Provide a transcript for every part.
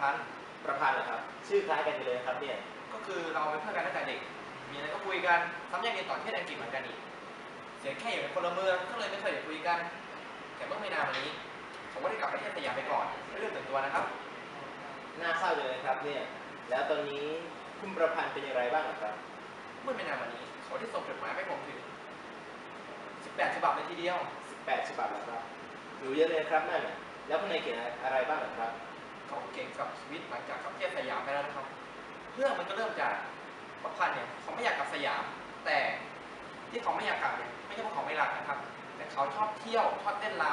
พันธ์ประพันธ์เหรอครับ ชื่อคล้ายกันอยู่เลยนะครับเนี่ย ก็คือเราเป็นเพื่อนกันตั้งแต่เด็ก มีอะไรก็คุยกันซ้ำยังเรียนต่อที่อังกฤษเหมือนกันอีกเสียแค่อยู่ในคนละเมืองก็เลยไม่เคยได้คุยกัน แต่เมื่อไม่นานมานี้ ผมก็ได้กลับประเทศสยามไปก่อนเรื่องส่วนตัวนะครับ น่าเศร้าอยู่เลยนะครับเนี่ย แล้วตอนนี้คุณประพันธ์เป็นอย่างไรบ้างเหรอครับ เมื่อไม่นานมานี้ เขาได้ส่งจดหมายไปผมถึง 18 ฉบับเลยทีเดียว 18 ฉบับแล้วครับหนูเยอะเลยครับนั่นน่ะแล้วข้างในเขียนอะไรบ้างเหรอครับ เขาเก่งกับชีวิตหลังจากกับประเทศสยามไปแล้วนะครับ เรื่องมันก็เริ่มจากประพันธ์เนี่ยเขาไม่อยากกลับสยาม แต่ที่เขาไม่อยากกลับเนี่ยไม่ใช่เพราะเขาไม่รักนะครับ แต่เขาชอบเที่ยวชอบเต้นร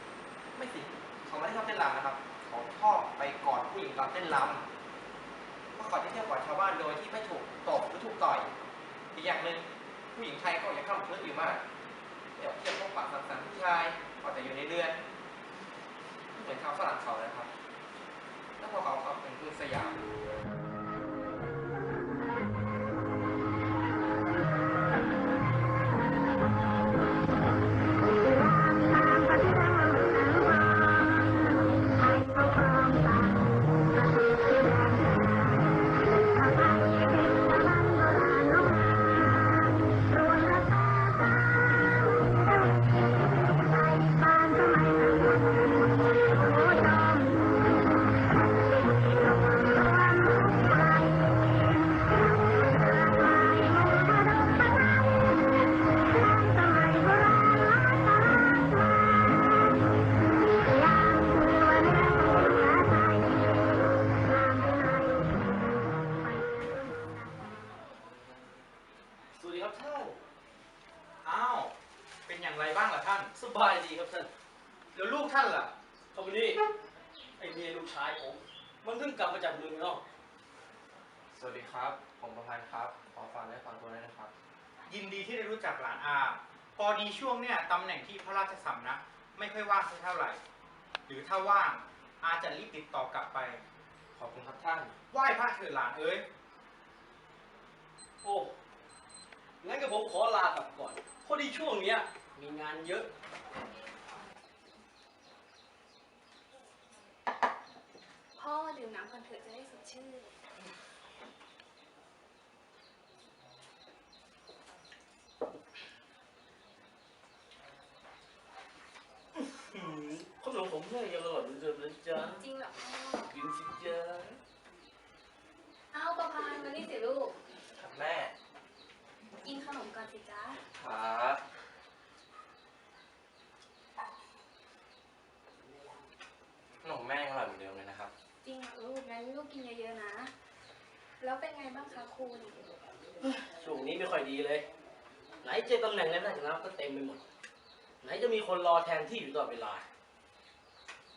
ำไม่สิเขาไม่ได้ชอบเต้นรำนะครับ เขาชอบไปกอดผู้หญิงตอนเต้นรำเมื่อก่อนที่เที่ยวกอดชาวบ้านโดยที่ไม่ถูกตบหรือถูกต่อยอีกอย่างหนึ่งผู้หญิงไทยก็ยังเข้าถึงอยู่มากเดี๋ยวเที่ยวพบปะสังสรรค์ผู้ชายก็แต่อยู่ในเรือนเหมือนชาวฝรั่งเขานะครับ พวพอเขาเขาถึงกรุงสยาม อ้าว เป็นอย่างไรบ้างล่ะท่าน สบายดีครับท่าน แล้วลูกท่านล่ะเขาวันนี้ไอเมียลูกชายผม มันเพิ่งกลับมาจากเมืองนอกสวัสดีครับ ผมประพันธ์ครับ ขอฟังและฟังตัวด้วยนะครับ ยินดีที่ได้รู้จักหลานอาพอดีช่วงเนี้ยตำแหน่งที่พระราชสำนักไม่ค่อยว่างสักเท่าไหร่ หรือถ้าว่างอาจะรีบติดต่อกลับไป ขอบคุณครับท่าน ไหว้พระเถิดหลานเอ้ย โอ้ งั้นก็ผมขอลากลับก่อนพอดีช่วงเนี้ยมีงานเยอะ พ่อดื่มน้ำก่อนเถอะจะได้สดชื่นหืมขนมผมเนี่ยยังอร่อยเหมือนเดิมนะจ๊ะจริงเหรอพ่อ กินสิจ๊ะ เอาประพานมานี่สิลูก ครับแม่ กินขนมก่อนสิจ๊ะ ครับขนมแม่ยังอร่อยเหมือนเดิมเลยนะครับ จริงเหรอลูกงั้นลูกกินเยอะๆนะ แล้วเป็นไงบ้างคะคุณ ช่วงนี้ไม่ค่อยดี เลย ไหนเจอตำแหน่งในราชการก็เต็มไปหมด ไหนจะมีคนรอแทนที่อยู่ตลอดเวลา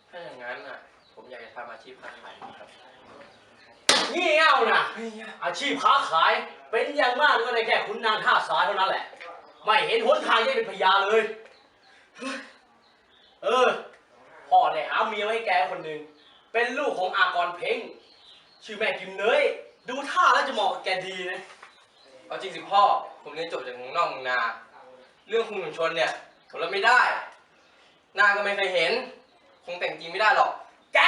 ถ้าอย่างนั้นอะ ผมอยากจะทำอาชีพค้าขายครับงี่เง่านะอาชีพค้าขายเป็นอย่างมากก็ได้แค่ขุนนางท่าสายเท่านั้นแหละ ไม่เห็นหนทางจะเป็นพญาเลย เออพ่อได้หาเมียไว้ให้แกคนหนึ่งเป็นลูกของอากรเพ้งชื่อแม่กิมเนยดูท่าแล้วจะเหมาะกับแกดีนะ เอาจริงสิพ่อ ผมเรียนจบจากเมืองนอกเมืองนา เรื่องคุมถุงชนเนี่ยผมรับไม่ได้ หน้าก็ไม่เคยเห็น คงแต่งจริงไม่ได้หรอก แก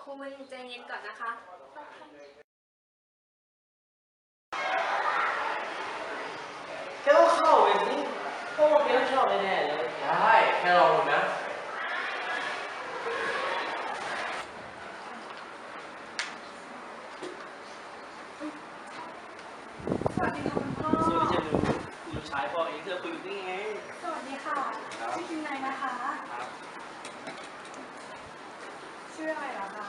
ครูเป็นใจเย็นก่อนนะคะ แกก็เข้าไปสิเพราะว่าแกต้องชอบแน่ๆเลย ได้แค่ลองดูนะ สวัสดีค่ะคุณพ่อ สวัสดีจ้าหนูลูกชายพ่อเองเธอคุยอยู่นี่ไง สวัสดีค่ะ ครับ ชื่อกินไนนะคะ ครับ ชื่ออะไรเหรอคะ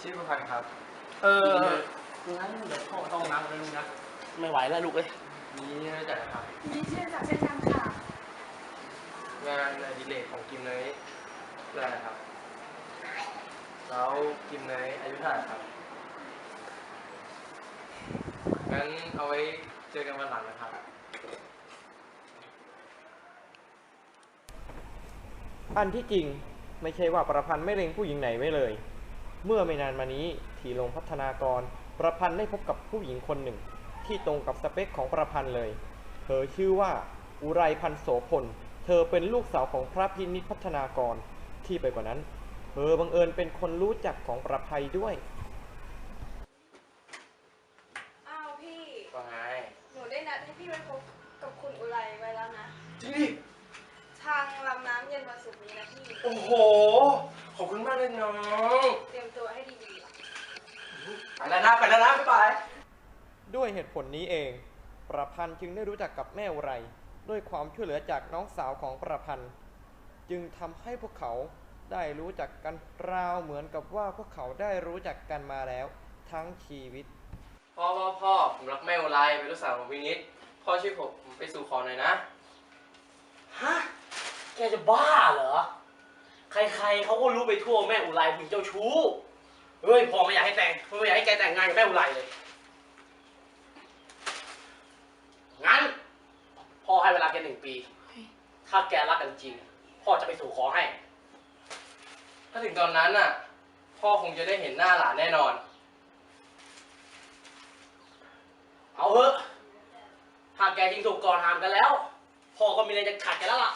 ชื่อประพันธ์ครับ เอองั้นเดี๋ยวพ่อต้องน้ำแล้วลูกนะ ไม่ไหวแล้วลู กเอ้ยนี่น่าจะนะครับนี่ชื่อจากเช่นกันค่ะ งานอดิเรกของกิมเนยคืออะไรครับ แล้วกิมเนยอายุเท่าไหร่ครับ งั้นเอาไว้เจอกันวันหลังนะครับอันที่จริงไม่ใช่ว่าประพันธ์ไม่เล็งผู้หญิงไหนไว้เลย เมื่อไม่นานมานี้ที่ลงพัฒนากร ประพันธ์ได้พบกับผู้หญิงคนหนึ่ง ที่ตรงกับสเปคของประพันธ์เลย เธอชื่อว่าอุไรพันโสพล เธอเป็นลูกสาวของพระพินิจพัฒนากร ที่ไปกว่านั้น เธอบังเอิญเป็นคนรู้จักของประภัยด้วย อ้าวพี่ ว่าไง หนูได้นัดให้พี่ไปพบกับคุณอุไรไว้แล้วนะ จริงดิ ทางลำน้ำเย็นวันศุกร์นี้นะพี่ โอ้โห ขอบคุณมากเลยน้อง เตรียมตัวให้ดีๆล่ะ ไปแล้วนะไปแล้วนะบ๊ายบาย ด้วยเหตุผล นี้เอง ประพันธ์จึงได้รู้จักกับแม่อุไรด้วยความช่วยเหลือจากน้องสาวของประพันธ์ จึงทำให้พวกเขาได้รู้จักกันราวเหมือนกับว่าพวกเขาได้รู้จักกันมาแล้วทั้งชีวิต พ่อพ่อพ่อผมรักแม่อุไรเป็นลูกสาวของวินิตพ่อช่วยผมไปสู่ขอหน่อยนะ ฮะ แกจะบ้าเหรอ ใครๆเขาก็รู้ไปทั่วแม่อุไรถึงเจ้าชู้ เฮ้ยพ่อไม่อยากให้แต่งพ่อไม่อยากให้แกแต่งงานกับแม่อุไรเลย งั้น พ่อให้เวลาแกหนึ่งปี ถ้าแกรักกันจริง พ่อจะไปสู่ขอให้ ถ้าถึงตอนนั้นน่ะ พ่อคงจะได้เห็นหน้าหลานแน่นอน เอาเถอะถ้าแกจริงถูกก่อนหามกันแล้ว พ่อก็มีอะไรจะขัดแกันแล้วล่ะ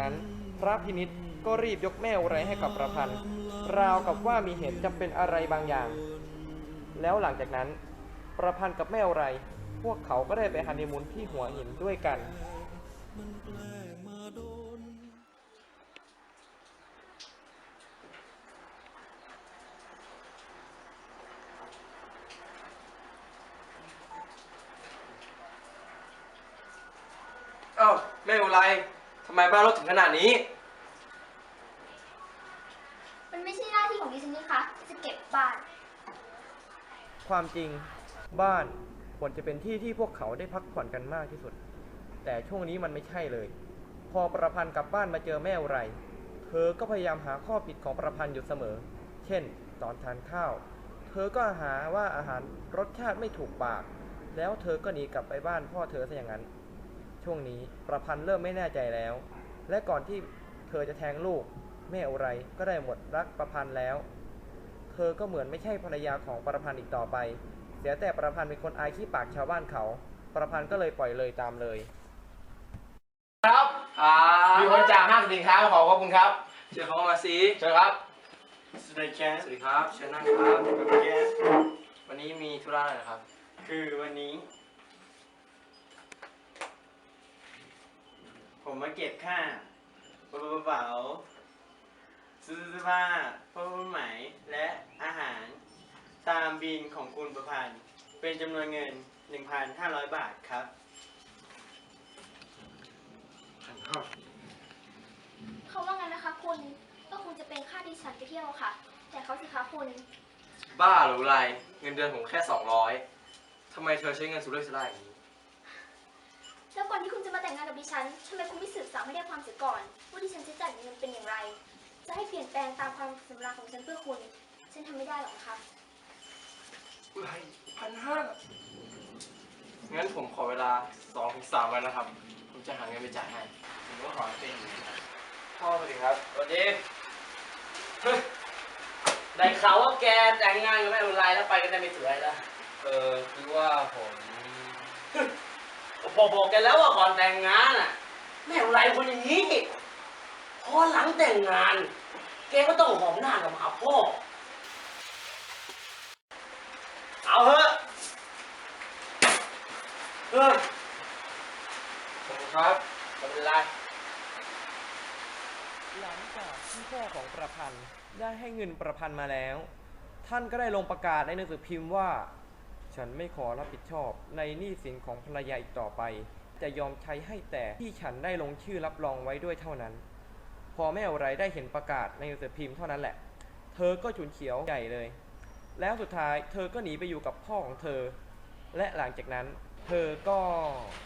นั้นพระพินิษก็รีบยกแม่อุไรให้กับประพันธ์ ราวกับว่ามีเหตุจำเป็นอะไรบางอย่าง แล้วหลังจากนั้น ประพันธ์กับแม่อุไร พวกเขาก็ได้ไปฮันนีมูนที่หัวหินด้วยกันเอ้าแม่อุไรำไมบ้านรถถึงขนาดนี้ มันไม่ใช่หน้าที่ของดิฉันนี่คะที่จะเก็บบ้าน ความจริงบ้านควรจะเป็นที่ที่พวกเขาได้พักผ่อนกันมากที่สุด แต่ช่วงนี้มันไม่ใช่เลย พอประพันธ์กลับบ้านมาเจอแม่อุไร เธอก็พยายามหาข้อผิดของประพันธ์อยู่เสมอ เช่น ตอนทานข้าว เธอก็หาว่าอาหารรสชาติไม่ถูกปาก แล้วเธอก็หนีกลับไปบ้านพ่อเธอซะอย่างนั้น ช่วงนี้ประพันธ์เริ่มไม่แน่ใจแล้ว และก่อนที่เธอจะแทงลูก แม่อุไรก็ได้หมดรักประพันธ์แล้ว เธอก็เหมือนไม่ใช่ภรรยาของประพันธ์อีกต่อไป เสียแต่ประพันธ์เป็นคนอายขี้ปากชาวบ้านเขา ประพันธ์ก็เลยปล่อยเลยตามเลย ครับอ่ามีคนจ่ายห้าสินค้าขอขอบคุณครับเชิญเขาเข้ามาสิเชิญครับ สวัสดีแคสวัสดีครับ เชิญนั่งครับ วันนี้มีธุระอะไรเหรอครับ คือวันนี้ ผมมาเก็บค่ากระเป๋าซื้อเสื้อผ้าผ้าไหมและอาหาร ตามบินของคุณประพันธ์ เป็นจำนวนเงิน 1,500 บาทครับเขาว่างั้นนะคะคุณก็คงจะเป็นค่าที่ฉันไปเที่ยวค่ะ แต่เขาสิคะคุณ บ้าหรือไร เงินเดือนผมแค่ 200ทำไมเธอใช้เงินสุรุ่ยสุร่ายอย่างนี้ แล้วก่อนที่คุณจะมาแต่งงานกับดิฉันทำไมคุณไม่สืบสาวให้ได้ความเสียก่อนว่าดิฉันจะจ่ายเงินเป็นอย่างไร จะให้เปลี่ยนแปลงตามความสำราญของฉันเพื่อคุณ ฉันทำไม่ได้หรอกนะคะไรพันห้างั้นผมขอเวลา2อถึงสามวันนะครับ ผมจะหาเงินไปจ่ายให้ผมก็ขอเป็นอย่างนี้ครับพ่อสวัสดีครับสวัสดีเฮ้ยได้ข่าวว่าแกแต่งงานกับแม่อุไรแล้วไปกันได้ไม่สวยแล้ว เออคือว่าผม พอบอกแกแล้วว่าก่อนแต่งงานอะแม่อุไรคนอย่างนี้พอหลังแต่งงาน แกก็ต้องหอมหน้ากับหมาพ่อ เอาเถอะเออผมครับไม่เป็นไรหลังจากที่พ่อของประพันธ์ได้ให้เงินประพันธ์มาแล้ว ท่านก็ได้ลงประกาศในหนังสือพิมพ์ว่า ฉันไม่ขอรับผิดชอบ ในหนี้สินของภรรยาอีกต่อไป จะยอมใช้ให้แต่ที่ฉันได้ลงชื่อรับรองไว้ด้วยเท่านั้น พอแม่อะไรได้เห็นประกาศในหนังสือพิมพ์เท่านั้นแหละ เธอก็ฉุนเฉียวใหญ่เลย แล้วสุดท้ายเธอก็หนีไปอยู่กับพ่อของเธอ และหลังจากนั้น เธอก็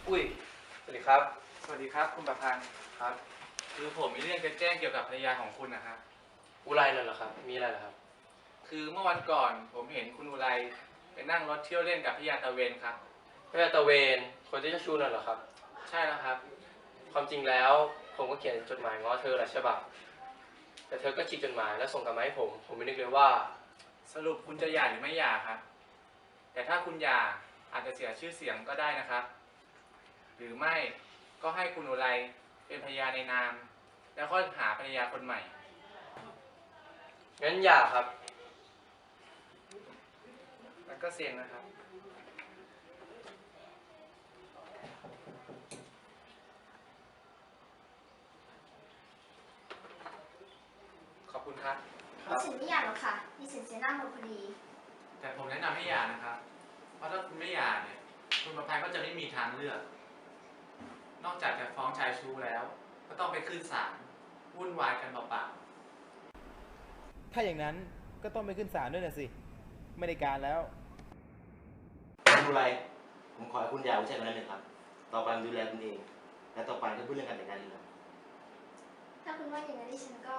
อุ้ยสวัสดีครับ สวัสดีครับ คุณประพันธ์ครับ คือผมมีเรื่องจะแจ้งเกี่ยวกับภรรยาของคุณนะครับ อุไรนั่นเหรอครับ มีอะไรเหรอครับ คือเมื่อวันก่อนผมเห็นคุณอุไรไป นั่งรถเที่ยวเล่นกับพี่ยาตะเวนครับพระยาตะเวน คนที่เจ้าชู้นั่นเหรอครับ ใช่แล้วครับ ความจริงแล้วผมก็เขียนจดหมายง้อเธอหลายฉบับ แต่เธอก็ฉีกจดหมายแล้วส่งกลับมาให้ผม ผมไม่นึกเลยว่า สรุปคุณจะหย่าหรือไม่หย่าครับ แต่ถ้าคุณหย่าอาจจะเสียชื่อเสียงก็ได้นะครับ หรือไม่ก็ให้คุณอุไรเป็นภรรยาในนาม แล้วก็หาภรรยาคนใหม่ งั้นอย่าครับ แล้วก็เซ็นนะครับ ขอบคุณครับดิฉันไม่อยากหรอกค่ะดิฉันเสียหน้าหมดพอดี แต่ผมแนะนำให้หย่านะครับ เพราะถ้าคุณไม่หย่าเนี่ย คุณประภัยก็จะไม่มีทางเลือก นอกจากจะฟ้องชายชู้แล้ว ก็ต้องไปขึ้นศาลวุ่นวายกันเปล่าๆ ถ้าอย่างนั้นก็ต้องไปขึ้นศาลด้วยนะสิ ไม่ได้การแล้วคุณดูไร ผมขอให้คุณหย่าผู้ชายคนนั้นเลยครับ ต่อไปผมดูแลคุณเอง และต่อไปก็พูดเรื่องการแต่งงานอีกแล้วถ้าคุณว่าอย่างนั้นดิฉันก็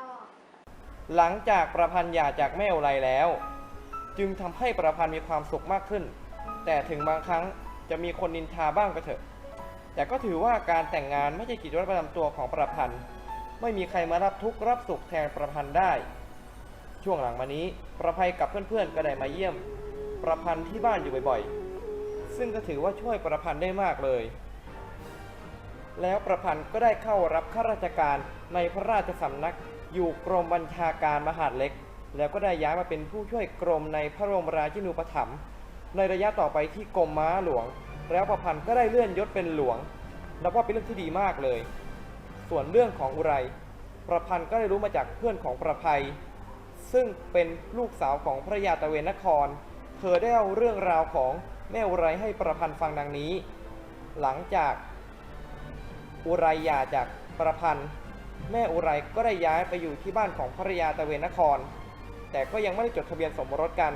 หลังจากประพันธ์หย่าจากแม่อุไรแล้ว จึงทำให้ประพันธ์มีความสุขมากขึ้น แต่ถึงบางครั้งจะมีคนนินทาบ้างก็เถอะ แต่ก็ถือว่าการแต่งงานไม่ใช่กิจวัตรประจำตัวของประพันธ์ ไม่มีใครมารับทุกข์รับสุขแทนประพันธ์ได้ ช่วงหลังมานี้ ประภัยกับเพื่อนๆก็ได้มาเยี่ยม ประพันธ์ที่บ้านอยู่บ่อยๆ ซึ่งก็ถือว่าช่วยประพันธ์ได้มากเลย แล้วประพันธ์ก็ได้เข้ารับข้าราชการในพระราชสำนักอยู่กรมบัญชาการมหาดเล็ก แล้วก็ได้ย้ายมาเป็นผู้ช่วยกรมในพระบรมราชินูปถัมภ์ในระยะต่อไปที่กรมม้าหลวง แล้วประพันธ์ก็ได้เลื่อนยศเป็นหลวงนับว่าเป็นเรื่องที่ดีมากเลย ส่วนเรื่องของอุไร ประพันธ์ก็ได้รู้มาจากเพื่อนของประภัย ซึ่งเป็นลูกสาวของพระยาตะเวนนคร เธอได้เล่าเรื่องราวของแม่อุไรให้ประพันธ์ฟังดังนี้ หลังจากอุไรหย่าจากประพันธ์ แม่อุไรก็ได้ย้ายไปอยู่ที่บ้านของภรยาตะเวนนคร แต่ก็ยังไม่ได้จดทะเบียนสมรสกัน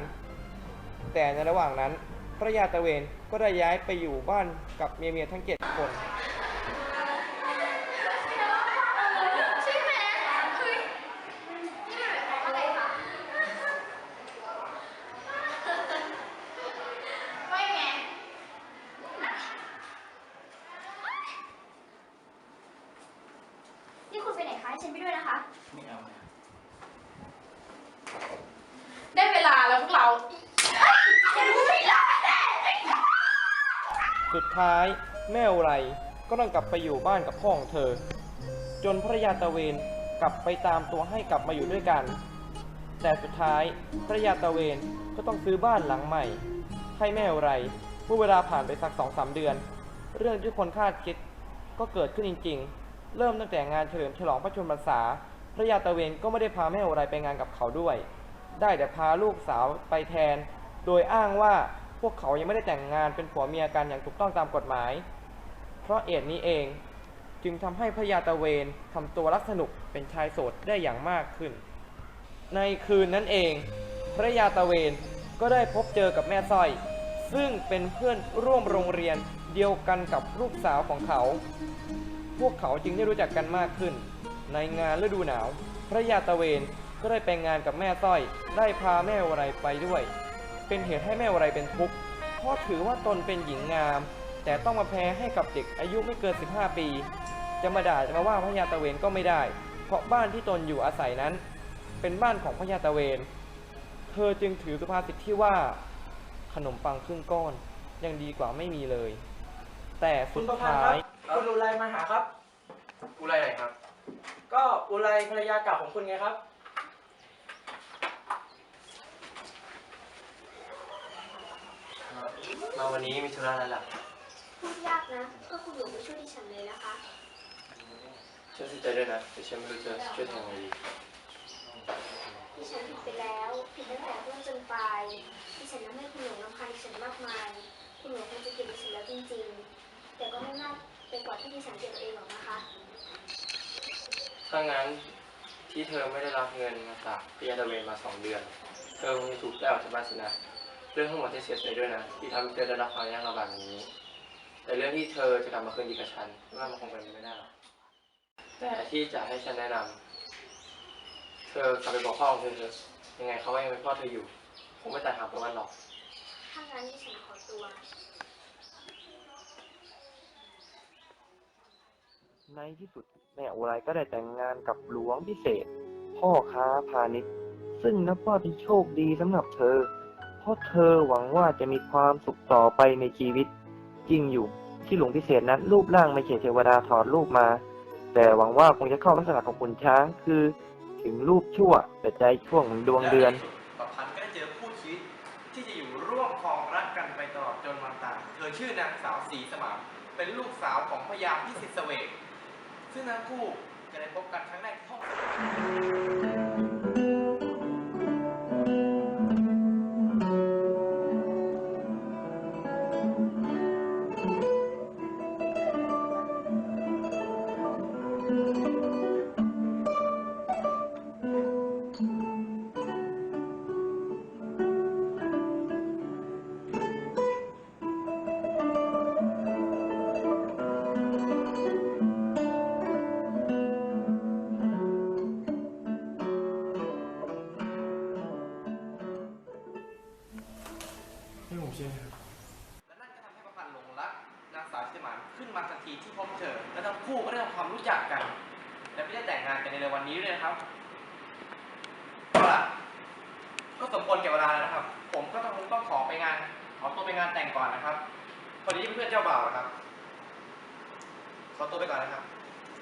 แต่ในระหว่างนั้นภรยาตะเวนก็ได้ย้ายไปอยู่บ้านกับเมียๆทั้งเจ็ดคน ใช่ไหมเฮ้ยนี่หมายความว่าอะไรคะว่าไง นี่คุณไปไหนคะให้ฉันไปด้วยนะคะ ไม่เอานะ ได้เวลาแล้วพวกเรา สุด ท้ายแม่อุไรก็ต้องกลับไปอยู่บ้านกับพ่อของเธอ จนภรยาตะเวนกลับไปตามตัวให้กลับมาอยู่ด้วยกัน แต่สุดท้ายภรยาตะเวนก็ต้องซื้อบ้านหลังใหม่ ให้แม่อุไรเมื่อเวลาผ่านไปสักสองสามเดือน เรื่องที่คนคาดคิดก็เกิดขึ้นจริง ๆ เริ่มตั้งแต่งานเฉลิมฉลองพระชนมพรรษาพระยาตะเวนก็ไม่ได้พาแม่อุไรไปงานกับเขาด้วย ได้แต่พาลูกสาวไปแทน โดยอ้างว่า พวกเขายังไม่ได้แต่งงานเป็นผัวเมียกันอย่างถูกต้องตามกฎหมาย เพราะเหตุนี้เองจึงทำให้พระยาตะเวนทำตัวรักสนุกเป็นชายโสดได้อย่างมากขึ้น ในคืนนั้นเอง พระยาตะเวนก็ได้พบเจอกับแม่สร้อย ซึ่งเป็นเพื่อนร่วมโรงเรียนเดียวกันกับลูกสาวของเขา พวกเขาจึงได้รู้จักกันมากขึ้น ในงานฤดูหนาว พระยาตะเวนก็ได้ไปงานกับแม่สร้อย ได้พาแม่วไรไปด้วย เป็นเหตุให้แม่วไรเป็นทุกข์เพราะถือว่าตนเป็นหญิงงาม แต่ต้องมาแพ้ให้กับเด็กอายุไม่เกิน 15 ปี จะมาด่าจะมาว่าพระยาตะเวนก็ไม่ได้ เพราะบ้านที่ตนอยู่อาศัยนั้น เป็นบ้านของพระยาตะเวน เธอจึงถือสุภาษิตที่ว่า ขนมปังครึ่งก้อนยังดีกว่าไม่มีเลย แต่คุสุณดประพันธ์ท้าครับยคุณอุไรมาหาครับกูไรไหนครับ ก็อุไรภรรยาเก่าของคุณไงครับ มาวันนี้มีธุระอะไรล่ะพูดยากนะ ก็คุณหลวงไม่ช่วยดิฉันเลยนะคะฉันเสียใจด้วยนะแต่ฉันไม่รู้จะช่วยทำยังไงดีดิฉันผิดไปแล้ว ผิดตั้งแต่ต้นจนปลายดิฉันทำให้คุณหลวงรำคาญดิฉันมากมาย คุณหลวงคงจะเกลียดดิฉันแล้วจริงๆ แต่ก็ไม่น่าเป็นกว่าที่ดิฉันเกลียดตัวเองหรอกนะคะ ถ้างั้นที่เธอไม่ได้รับเงินมาจากพระยาตะเวนมาสองเดือน เธอคงจะถูกไล่ออกจากบ้านสินะ เรื่องทั้งหมดจะเสียใจด้วยนะที่ทำให้เธอได้รับความยากลำบากนี้ แต่เรื่องที่เธอจะกลับมาคืนดีกับฉันว่ามันคงเป็นไปไม่ได้หรอกแต่ที่จะให้ฉันแนะนำ เธอกลับไปบอกพ่อของเธอเถอะยังไงเขาก็ยังเป็นพ่อเธออยู่ผมไม่ตัดหางประวันหรอกถ้างั้นนี่ฉันขอตัว ในที่สุดแม่อุไรก็ได้แต่งงานกับหลวงพิเศษ พ่อค้าพาณิชย์ ซึ่งนับว่าเป็นโชคดีสำหรับเธอ เพราะเธอหวังว่าจะมีความสุขต่อไปในชีวิต จริงอยู่ที่หลวงพิเศษนั้น รูปร่างไม่ใช่เทวดาถอดรูปมา แต่หวังว่าคงจะเข้าลักษณะของขุนช้างคือ ถึงรูปชั่วแต่ใจช่วงเหมือนดวงเดือนประพันธ์ก็ได้เจอคู่ชีวิตที่จะอยู่ร่วมครองรักกันไปตลอดจนวันตายเธอชื่อนางสาวสีสมานเป็นลูกสาวของพญาพิสิทธิเสวกซึ่งทั้งคู่จะได้พบกันครั้งแรกที่ห้องสมุด เคและนั่นก็ทำให้ประพันธ์หลงรักนางสาวสีสมานขึ้นมาทันทีที่พบเธอ และทั้งคู่ก็ได้ทำความรู้จักกัน และไม่ได้แต่งงานกันในเร็ววันนี้เลยนะครับเอาล่ะก็สมควรแก่เวลาแล้วนะครับ ผมก็ต้องต้องขอไปงานขอตัวไปงานแต่งก่อนนะครับพอดีเพื่อนเจ้าบ่าวนะครับขอตัวไปก่อนนะครับ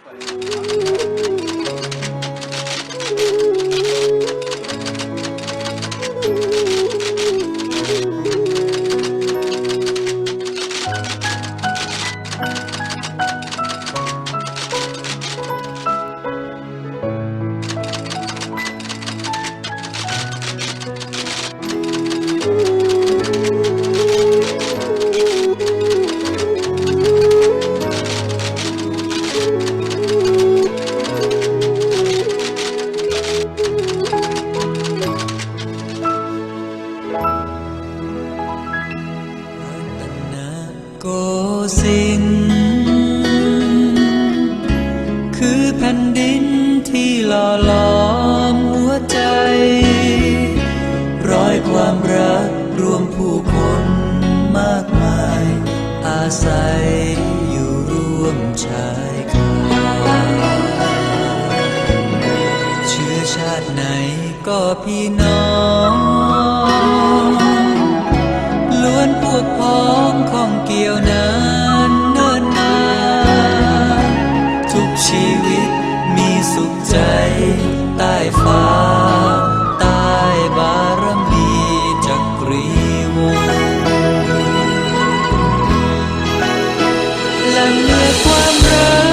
สวัสดีครับ พี่น้องล้วนพวกพ้องของเกี่ยวนานเนิ่นนานทุกชีวิตมีสุขใจใต้ฟ้าใต้บารมีจักรีวงศ์และเมื่อความรัก